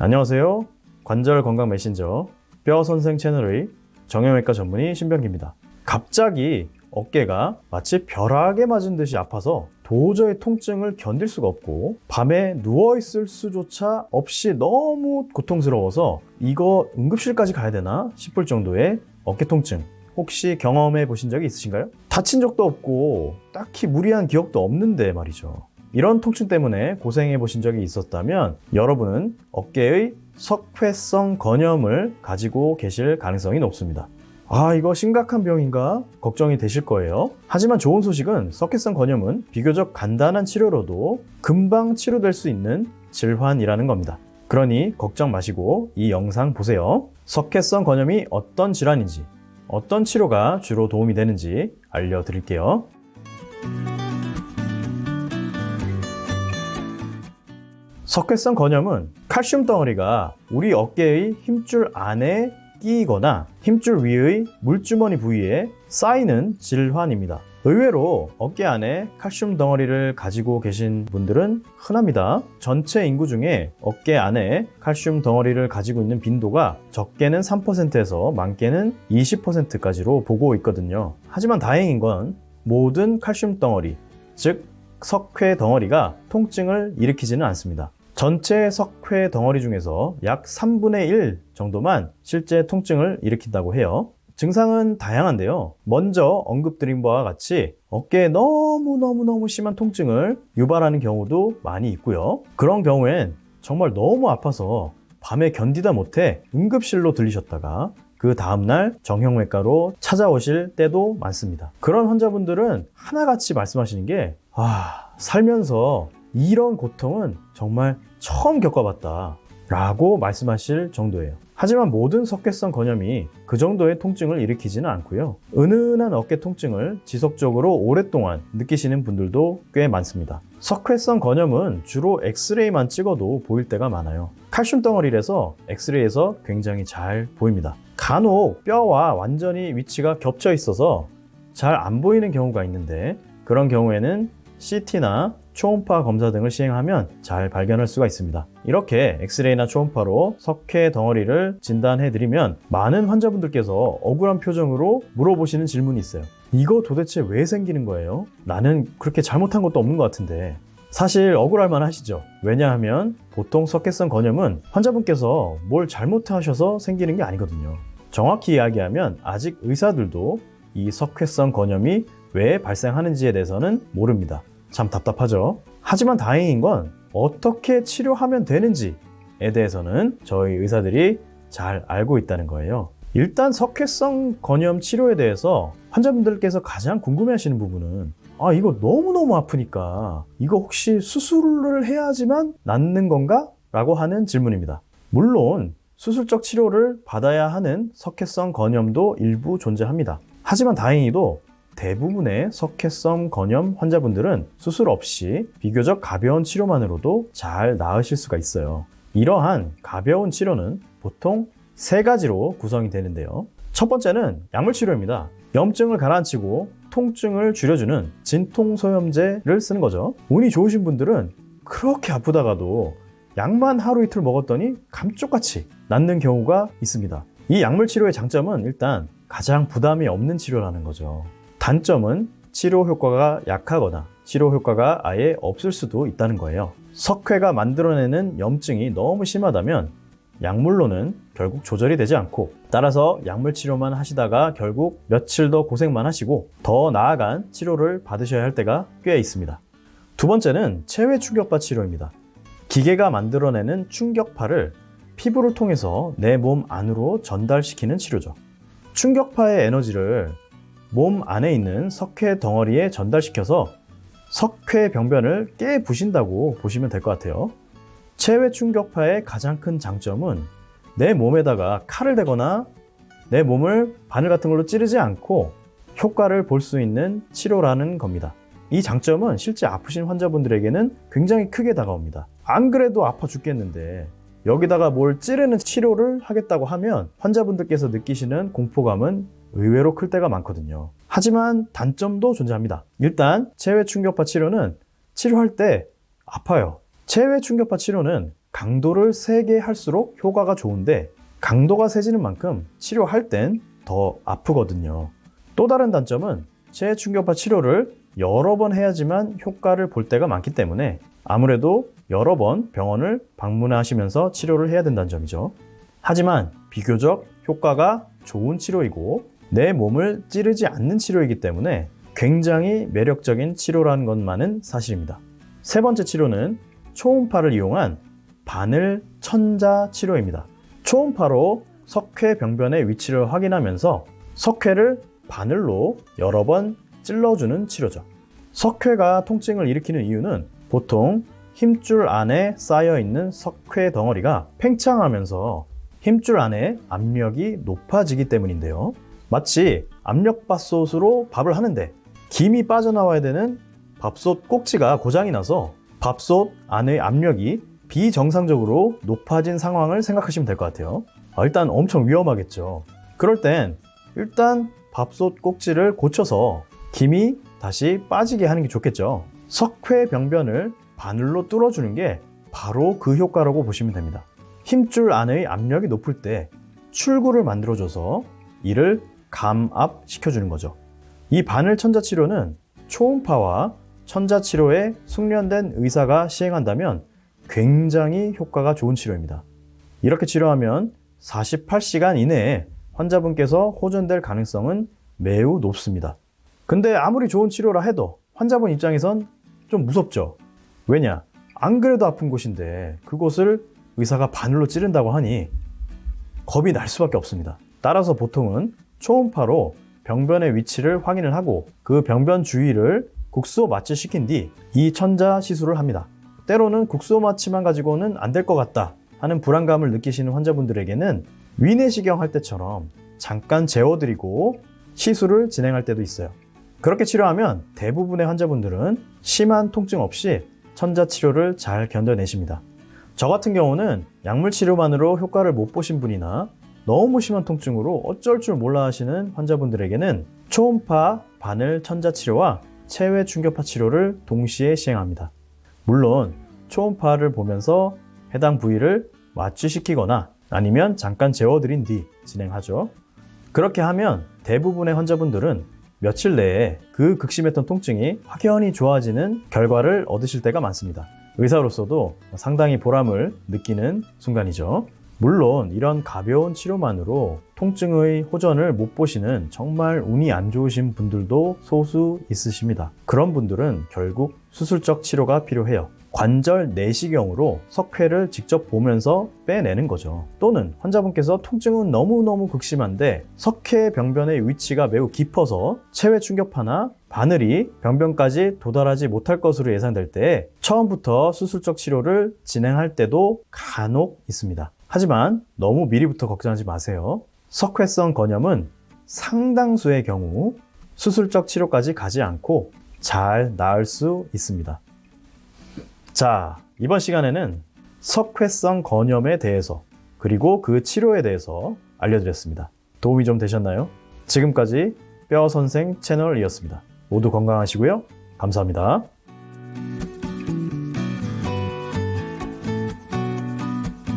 안녕하세요. 관절 건강 메신저 뼈 선생 채널의 정형외과 전문의 신병기입니다. 갑자기 어깨가 마치 벼락에 맞은 듯이 아파서 도저히 통증을 견딜 수가 없고 밤에 누워있을 수조차 없이 너무 고통스러워서 이거 응급실까지 가야 되나 싶을 정도의 어깨 통증 혹시 경험해 보신 적이 있으신가요? 다친 적도 없고 딱히 무리한 기억도 없는데 말이죠. 이런 통증 때문에 고생해 보신 적이 있었다면 여러분은 어깨의 석회성 건염을 가지고 계실 가능성이 높습니다. 아, 이거 심각한 병인가? 걱정이 되실 거예요. 하지만 좋은 소식은 석회성 건염은 비교적 간단한 치료로도 금방 치료될 수 있는 질환이라는 겁니다. 그러니 걱정 마시고 이 영상 보세요. 석회성 건염이 어떤 질환인지, 어떤 치료가 주로 도움이 되는지 알려드릴게요. 석회성 건염은 칼슘 덩어리가 우리 어깨의 힘줄 안에 끼이거나 힘줄 위의 물주머니 부위에 쌓이는 질환입니다. 의외로 어깨 안에 칼슘 덩어리를 가지고 계신 분들은 흔합니다. 전체 인구 중에 어깨 안에 칼슘 덩어리를 가지고 있는 빈도가 적게는 3%에서 많게는 20%까지로 보고 있거든요. 하지만 다행인 건 모든 칼슘 덩어리, 즉 석회 덩어리가 통증을 일으키지는 않습니다. 전체 석회 덩어리 중에서 약 3분의 1 정도만 실제 통증을 일으킨다고 해요. 증상은 다양한데요. 먼저 언급드린 바와 같이 어깨에 너무너무너무 심한 통증을 유발하는 경우도 많이 있고요. 그런 경우엔 정말 너무 아파서 밤에 견디다 못해 응급실로 들리셨다가 그 다음날 정형외과로 찾아오실 때도 많습니다. 그런 환자분들은 하나같이 말씀하시는 게, 아, 살면서 이런 고통은 정말 처음 겪어봤다. 라고 말씀하실 정도예요. 하지만 모든 석회성 건염이 그 정도의 통증을 일으키지는 않고요. 은은한 어깨 통증을 지속적으로 오랫동안 느끼시는 분들도 꽤 많습니다. 석회성 건염은 주로 엑스레이만 찍어도 보일 때가 많아요. 칼슘 덩어리라서 엑스레이에서 굉장히 잘 보입니다. 간혹 뼈와 완전히 위치가 겹쳐 있어서 잘 안 보이는 경우가 있는데 그런 경우에는 CT나 초음파 검사 등을 시행하면 잘 발견할 수가 있습니다. 이렇게 엑스레이나 초음파로 석회 덩어리를 진단해드리면 많은 환자분들께서 억울한 표정으로 물어보시는 질문이 있어요. 이거 도대체 왜 생기는 거예요? 나는 그렇게 잘못한 것도 없는 것 같은데. 사실 억울할 만 하시죠. 왜냐하면 보통 석회성 건염은 환자분께서 뭘 잘못하셔서 생기는 게 아니거든요. 정확히 이야기하면 아직 의사들도 이 석회성 건염이 왜 발생하는지에 대해서는 모릅니다. 참 답답하죠. 하지만 다행인 건 어떻게 치료하면 되는지에 대해서는 저희 의사들이 잘 알고 있다는 거예요. 일단 석회성 건염 치료에 대해서 환자분들께서 가장 궁금해 하시는 부분은 아, 이거 너무너무 아프니까 이거 혹시 수술을 해야지만 낫는 건가? 라고 하는 질문입니다. 물론 수술적 치료를 받아야 하는 석회성 건염도 일부 존재합니다. 하지만 다행히도 대부분의 석회성 건염 환자분들은 수술 없이 비교적 가벼운 치료만으로도 잘 나으실 수가 있어요. 이러한 가벼운 치료는 보통 세 가지로 구성이 되는데요. 첫 번째는 약물 치료입니다. 염증을 가라앉히고 통증을 줄여주는 진통소염제를 쓰는 거죠. 운이 좋으신 분들은 그렇게 아프다가도 약만 하루 이틀 먹었더니 감쪽같이 낫는 경우가 있습니다. 이 약물 치료의 장점은 일단 가장 부담이 없는 치료라는 거죠. 단점은 치료 효과가 약하거나 치료 효과가 아예 없을 수도 있다는 거예요. 석회가 만들어내는 염증이 너무 심하다면 약물로는 결국 조절이 되지 않고 따라서 약물 치료만 하시다가 결국 며칠 더 고생만 하시고 더 나아간 치료를 받으셔야 할 때가 꽤 있습니다. 두 번째는 체외 충격파 치료입니다. 기계가 만들어내는 충격파를 피부를 통해서 내 몸 안으로 전달시키는 치료죠. 충격파의 에너지를 몸 안에 있는 석회 덩어리에 전달시켜서 석회 병변을 깨 부신다고 보시면 될 것 같아요. 체외 충격파의 가장 큰 장점은 내 몸에다가 칼을 대거나 내 몸을 바늘 같은 걸로 찌르지 않고 효과를 볼 수 있는 치료라는 겁니다. 이 장점은 실제 아프신 환자분들에게는 굉장히 크게 다가옵니다. 안 그래도 아파 죽겠는데 여기다가 뭘 찌르는 치료를 하겠다고 하면 환자분들께서 느끼시는 공포감은 의외로 클 때가 많거든요. 하지만 단점도 존재합니다. 일단 체외 충격파 치료는 치료할 때 아파요. 체외 충격파 치료는 강도를 세게 할수록 효과가 좋은데 강도가 세지는 만큼 치료할 땐 더 아프거든요. 또 다른 단점은 체충격파 치료를 여러 번 해야지만 효과를 볼 때가 많기 때문에 아무래도 여러 번 병원을 방문하시면서 치료를 해야 된다는 점이죠. 하지만 비교적 효과가 좋은 치료이고 내 몸을 찌르지 않는 치료이기 때문에 굉장히 매력적인 치료라는 것만은 사실입니다. 세 번째 치료는 초음파를 이용한 바늘 천자 치료입니다. 초음파로 석회 병변의 위치를 확인하면서 석회를 바늘로 여러 번 찔러주는 치료죠. 석회가 통증을 일으키는 이유는 보통 힘줄 안에 쌓여 있는 석회 덩어리가 팽창하면서 힘줄 안에 압력이 높아지기 때문인데요. 마치 압력밥솥으로 밥을 하는데 김이 빠져나와야 되는 밥솥 꼭지가 고장이 나서 밥솥 안의 압력이 비정상적으로 높아진 상황을 생각하시면 될 것 같아요. 아, 일단 엄청 위험하겠죠. 그럴 땐 일단 밥솥 꼭지를 고쳐서 김이 다시 빠지게 하는 게 좋겠죠. 석회 병변을 바늘로 뚫어주는 게 바로 그 효과라고 보시면 됩니다. 힘줄 안의 압력이 높을 때 출구를 만들어줘서 이를 감압시켜주는 거죠. 이 바늘 천자 치료는 초음파와 천자 치료에 숙련된 의사가 시행한다면 굉장히 효과가 좋은 치료입니다. 이렇게 치료하면 48시간 이내에 환자분께서 호전될 가능성은 매우 높습니다. 근데 아무리 좋은 치료라 해도 환자분 입장에선 좀 무섭죠. 왜냐? 안 그래도 아픈 곳인데 그곳을 의사가 바늘로 찌른다고 하니 겁이 날 수밖에 없습니다. 따라서 보통은 초음파로 병변의 위치를 확인을 하고 그 병변 주위를 국소 마취시킨 뒤 이 천자 시술을 합니다. 때로는 국소 마취만 가지고는 안 될 것 같다 하는 불안감을 느끼시는 환자분들에게는 위내시경 할 때처럼 잠깐 재워드리고 시술을 진행할 때도 있어요. 그렇게 치료하면 대부분의 환자분들은 심한 통증 없이 천자 치료를 잘 견뎌내십니다. 저 같은 경우는 약물 치료만으로 효과를 못 보신 분이나 너무 심한 통증으로 어쩔 줄 몰라 하시는 환자분들에게는 초음파 바늘 천자 치료와 체외 충격파 치료를 동시에 시행합니다. 물론 초음파를 보면서 해당 부위를 마취시키거나 아니면 잠깐 재워드린 뒤 진행하죠. 그렇게 하면 대부분의 환자분들은 며칠 내에 그 극심했던 통증이 확연히 좋아지는 결과를 얻으실 때가 많습니다. 의사로서도 상당히 보람을 느끼는 순간이죠. 물론 이런 가벼운 치료만으로 통증의 호전을 못 보시는 정말 운이 안 좋으신 분들도 소수 있으십니다. 그런 분들은 결국 수술적 치료가 필요해요. 관절 내시경으로 석회를 직접 보면서 빼내는 거죠. 또는 환자분께서 통증은 너무너무 극심한데 석회 병변의 위치가 매우 깊어서 체외 충격파나 바늘이 병변까지 도달하지 못할 것으로 예상될 때 처음부터 수술적 치료를 진행할 때도 간혹 있습니다. 하지만 너무 미리부터 걱정하지 마세요. 석회성 건염은 상당수의 경우 수술적 치료까지 가지 않고 잘 나을 수 있습니다. 자, 이번 시간에는 석회성 건염에 대해서 그리고 그 치료에 대해서 알려드렸습니다. 도움이 좀 되셨나요? 지금까지 뼈 선생 채널이었습니다. 모두 건강하시고요. 감사합니다.